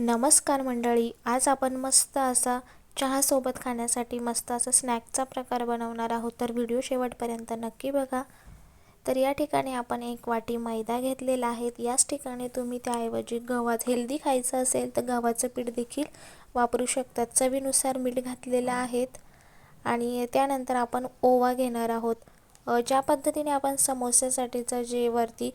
नमस्कार मंडळी आज आपण मस्त असा चहासोबत खाण्यासाठी मस्त असा स्नॅकचा प्रकार बनवणार आहोत. तर व्हिडिओ शेवटपर्यंत नक्की बघा. तर या ठिकाणी आपण एक वाटी मैदा घेतलेला आहे. याच ठिकाणी तुम्ही त्याऐवजी गव्हात हेल्दी खायचं असेल तर गव्हाचं पीठ देखील वापरू शकतात चवीनुसार मीठ घातलेलं आहेत. आणि त्यानंतर आपण ओवा घेणार आहोत. ज्या पद्धतीने आपण समोस्यासाठीचं जे वरती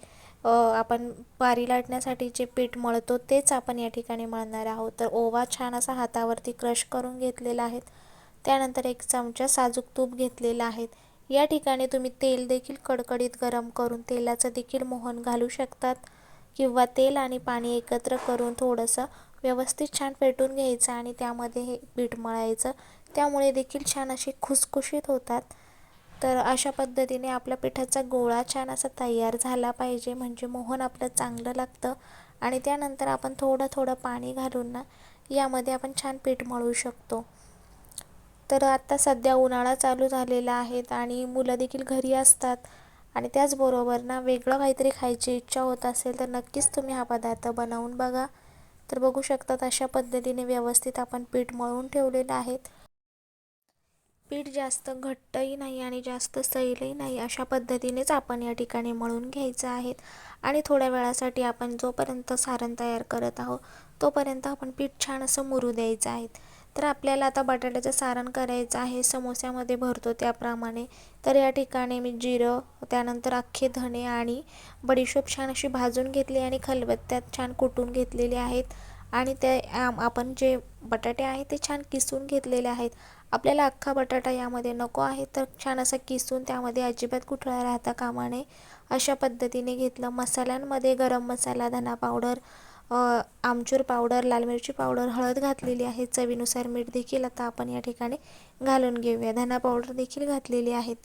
आपण पारी लाटण्यासाठी जे पीठ मळतो तेच आपण या ठिकाणी मळणार आहोत. तर ओवा छान असा हातावरती क्रश करून घेतलेला आहे. त्यानंतर एक चमचा साजूक तूप घेतलेला आहे. या ठिकाणी तुम्ही तेल देखील कडकडीत गरम करून तेलाचं देखील मोहन घालू शकतात किंवा तेल आणि पाणी एकत्र करून थोडंसं व्यवस्थित छान पेटून घ्यायचं आणि त्यामध्ये हे पीठ मळायचं. त्यामुळे देखील छान असे खुसखुशीत होतात. तर अशा पद्धतीने आपल्या पिठाचा गोळा छान असा तयार झाला पाहिजे. म्हणजे मोहन आपलं चांगलं लागतं. आणि त्यानंतर आपण थोडं थोडं पाणी घालून ना यामध्ये आपण छान पीठ मळू शकतो. तर आत्ता सध्या उन्हाळा चालू झालेला आहे आणि मुलं देखील घरी असतात. आणि त्याचबरोबर ना वेगळं काहीतरी खायची इच्छा होत असेल तर नक्कीच तुम्ही हा पदार्थ बनवून बघा. तर बघू शकतात अशा पद्धतीने व्यवस्थित आपण पीठ मळून ठेवलेलं आहेत पीठ जास्त घट्टही नाही आणि जास्त सैलही नाही अशा पद्धतीनेच आपण या ठिकाणी मळून घ्यायचं आहेत. आणि थोड्या वेळासाठी आपण जोपर्यंत सारण तयार करत आहोत तोपर्यंत आपण पीठ छान असं मुरू द्यायचं आहे. तर आपल्याला आता बटाट्याचं सारण करायचं आहे. समोस्यामध्ये भरतो त्याप्रमाणे. तर या ठिकाणी मी जिरं त्यानंतर अख्खे धणे आणि बडीशोप छान अशी भाजून घेतली आणि खलबत्त्यात छान कुटून घेतलेली आहेत. आणि ते आपण जे बटाटे आहेत ते छान किसून घेतलेले आहेत. आपल्याला अख्खा बटाटा यामध्ये नको आहे तर छान असा किसून त्यामध्ये अजिबात कुठळा राहता कामा नये अशा पद्धतीने घेतलं. मसाल्यांमध्ये गरम मसाला धना पावडर आमचूर पावडर लाल मिरची पावडर हळद घातलेली आहे. चवीनुसार मीठ देखील आता आपण या ठिकाणी घालून घेऊया. धना पावडर देखील घातलेली आहेत.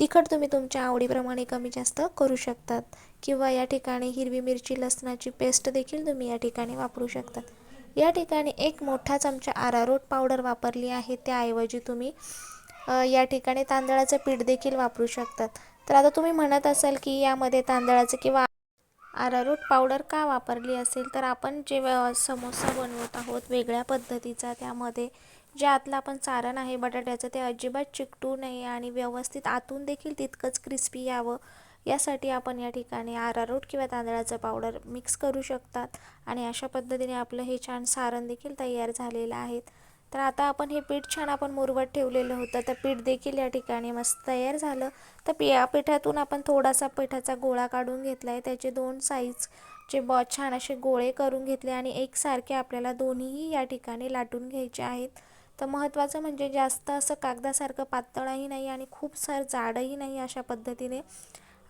तिखट तुम्ही तुमच्या आवडीप्रमाणे कमी जास्त करू शकतात. किंवा या ठिकाणी हिरवी मिरची लसणाची पेस्ट देखील तुम्ही या ठिकाणी वापरू शकतात. या ठिकाणी एक मोठा चमचा आरारोट पावडर वापरली आहे. त्याऐवजी तुम्ही या ठिकाणी तांदळाचं पीठ देखील वापरू शकतात. तर आता तुम्ही म्हणत असाल की यामध्ये तांदळाचं किंवा आरारोट पावडर का वापरली असेल? तर आपण जे समोसा बनवत आहोत वेगळ्या पद्धतीचा त्यामध्ये जे आतलं आपण चारण आहे बटाट्याचं ते अजिबात चिकटू नये आणि व्यवस्थित आतून देखील तितकंच क्रिस्पी यावं. यासाठी आपण या ठिकाणी आरारोट किंवा तांदळाचं पावडर मिक्स करू शकतात. आणि अशा पद्धतीने आपलं हे छान सारण देखील तयार झालेलं आहे. तर आता आपण हे पीठ छान आपण मुरवत ठेवलेलं होतं. तर पीठ देखील या ठिकाणी मस्त तयार झालं. तर या पिठातून आपण थोडासा पिठाचा गोळा काढून घेतला आहे त्याचे दोन साईजचे बॉ छान असे गोळे करून घेतले आणि एकसारखे आपल्याला दोन्हीही या ठिकाणी लाटून घ्यायचे आहेत. तर महत्त्वाचं म्हणजे जास्त असं कागदासारखं पातळही नाही आणि खूप सर जाडही नाही अशा पद्धतीने.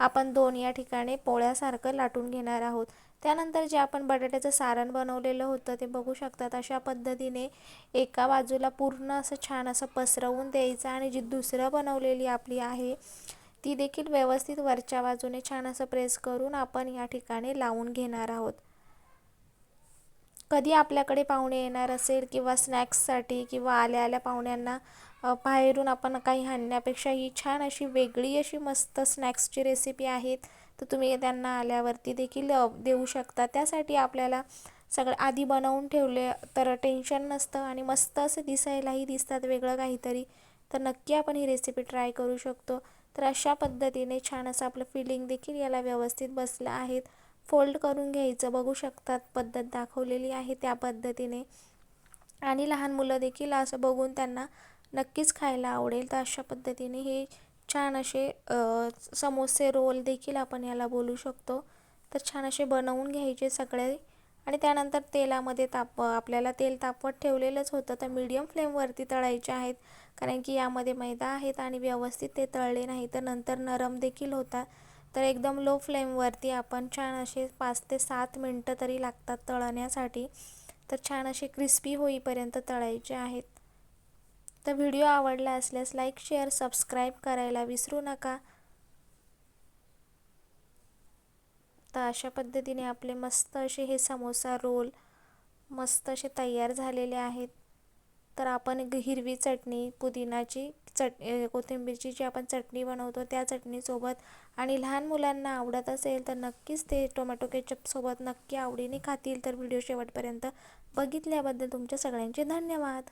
आपण दोन या ठिकाणी पोळ्यासारखं लाटून घेणार आहोत. त्यानंतर जे आपण बटाट्याचं सारण बनवलेलं होतं ते बघू शकतात. अशा पद्धतीने एका बाजूला पूर्ण असं छान असं पसरवून द्यायचं आणि जी दुसरं बनवलेली आपली आहे ती देखील व्यवस्थित वरच्या बाजूने छान असं प्रेस करून आपण या ठिकाणी लावून घेणार आहोत. कधी आपल्याकडे पाहुणे येणार असेल किंवा स्नॅक्ससाठी किंवा आल्या आल्या पाहुण्यांना बाहेरून आपण काही आणण्यापेक्षा ही छान अशी वेगळी अशी मस्त स्नॅक्सची रेसिपी आहेत. तर तुम्ही त्यांना आल्यावरती देखील देऊ शकता. त्यासाठी आपल्याला सगळं आधी बनवून ठेवले तर टेन्शन नसतं आणि मस्त असं दिसायलाही दिसतात वेगळं काहीतरी. तर नक्की आपण ही रेसिपी ट्राय करू शकतो. तर अशा पद्धतीने छान असं आपलं फिलिंग देखील याला व्यवस्थित बसलं आहेत. फोल्ड करून घ्यायचं. बघू शकतात पद्धत दाखवलेली आहे त्या पद्धतीने. आणि लहान मुलं देखील असं बघून त्यांना नक्कीच खायला आवडेल. तर अशा पद्धतीने हे छान असे समोसे रोल देखील आपण याला बोलू शकतो. तर छान असे बनवून घ्यायचे सगळे. आणि त्यानंतर तेलामध्ये ताप आपल्याला तेल तापवत ठेवलेलंच होतं. तर मीडियम फ्लेमवरती तळायचे आहेत. कारण की यामध्ये मैदा आहेत आणि व्यवस्थित ते तळले नाही तर नंतर नरम देखील होतात तर एकदम लो फ्लेमवरती आपण छान असे पाच ते सात मिनटं तरी लागतात तळण्यासाठी. तर छान असे क्रिस्पी होईपर्यंत तळायचे आहेत. तर व्हिडिओ आवडला असल्यास लाईक शेअर सबस्क्राईब करायला विसरू नका. तर अशा पद्धतीने आपले मस्त असे हे समोसा रोल मस्त असे तयार झालेले आहेत. तर आपण हिरवी चटणी पुदिनाची चट कोथिंबीरची जी आपण चटणी बनवतो त्या चटणीसोबत आणि लहान मुलांना आवडत असेल तर नक्कीच ते टोमॅटो केचपसोबत नक्की आवडीने खातील. तर व्हिडिओ शेवटपर्यंत बघितल्याबद्दल तुमच्या सगळ्यांचे धन्यवाद.